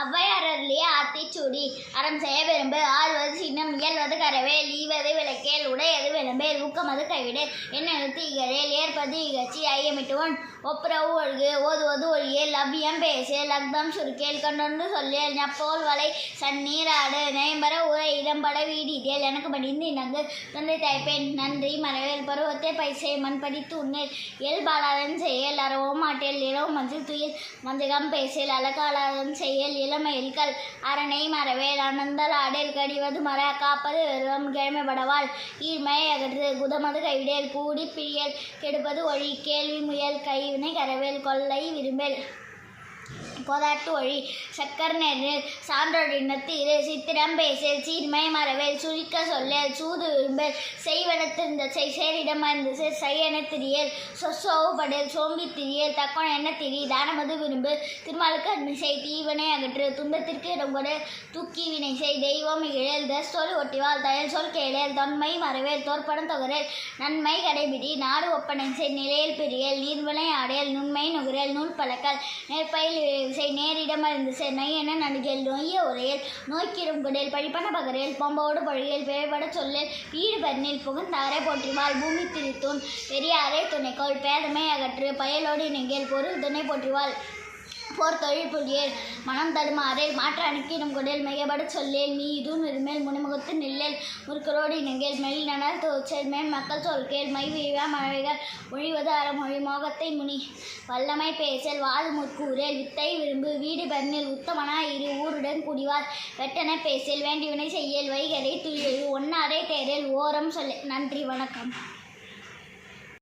ஔவையாரர்லிய ஆத்திச்சூடி. அறம் செய்ய விரும்பு. ஆழ்வது சின்னம் இயல்வது கரவேல் ஈவது விளக்கேல் உடையது விளம்பேல் ஊக்கமது கைவிடேல். என்ன எழுத்து இகழேல் ஏற்பது இகழ்ச்சி. ஐயமிட்டுவன் ஒப்புரவு ஒழுகு. ஓதுவது ஒழியேல் லவ்யம் பேசேல் அக்தம் சுருக்கேல் கண்டொன்று சொல்லேல். நப்போல் வலை சன்னீராடு நேம்பர உரை இடம்பட வீடிதேல். எனக்கு படிந்து இணங்கு. தந்தை தாய்ப்பேன் நன்றி. மறவேல் பருவத்தை பைசை. மண் படித்து உன்னேல் இயல் பாலாதன் செய்யல். அறவும் மாட்டேல். இளவு மஞ்சள் துயில் மஞ்சகம் பேசேல். அலகாலாதன் செய்யல். இளமையில்கள் அரணை மறவேல் அனந்தல் ஆடேல் கடிவது மர காப்பது வெறும் கிழமைப்படவாள் ஈழ்மையை அகற்று குதமது கைவிடேல் கூடி பிரியல் கெடுப்பது ஒழி கேள்வி முயல். கைவினை கரவேல் கொள்ளை விரும்பேல். போதாட்டு ஒழி சக்கர் நெறில் சான்றோடினத்து இரு சித்திரம் பேசல் சீர்மை மறவேல் சுழிக்க சொல்லேல் சூது விரும்பல் செய்வனத்திருந்த செய் சேரிடம் செய் செய்யென திரியேல் சொசோவுபடல் சோம்பி திரியல் தக்கோன் என்ன திரி தானமது விரும்பு திருமாலுக்கு அன்பு செய் தீவனை அகற்று துன்பத்திற்கு இடம் கொடு தூக்கி வினை செய் தெய்வம் இழல் தஸ்தோல் ஒட்டிவாள் தயல் சொல் கேளல் தொன்மை மறவேல் தோற்படம் தொகரல் நன்மை கடைபிடி நாடு ஒப்பனை செய் நிலையில் பிரியல் நீர்வினை ஆடேல் நுண்மை நுகரல் நூல் பழக்கல் நெற்பயில் செய் நேரிடமா இருந்து செய் நையென நடுகேல் நொய்ய உரையல் நோய்க்கிடும் குடல் பழிப்பன பகரேல் பொம்போடு பொழியல் பேய்பட சொல்லல் வீடு பண்ணில் புகுந்தாரை போற்றிவாள். பூமி திரித்தூன் பெரியாரை துணைக்கோள் பேதமே அகற்று பயலோடு நெங்கேல் பொருள் துணை போற்றிவாள். போர் தொழில் புரியேல் மனம் தடுமாறேல் மாற்ற அணுக்கிடும் குடேல் மிகப்பட சொல்லேல் நீ இதுவும் இருமேல் முனிமுகத்து நில்லேல் முறுக்கரோடு இணங்கேல் மெல் நனர் தோச்சல் மேல் மக்கள் சொல்கேல் மை வீழா மழைகள் ஒழிவது அறமொழி மோகத்தை முனி வல்லமை பேசல் வாது முற்கூறேல் வித்தை விரும்பு வீடு பன்னில் உத்தமனா இரு ஊருடன் குடிவார் வெட்டனை பேசல் வேண்டிவினை செய்யல் வைகரை துயில் ஒன்னாரை தேரல் ஓரம் சொல்ல நன்றி வணக்கம்.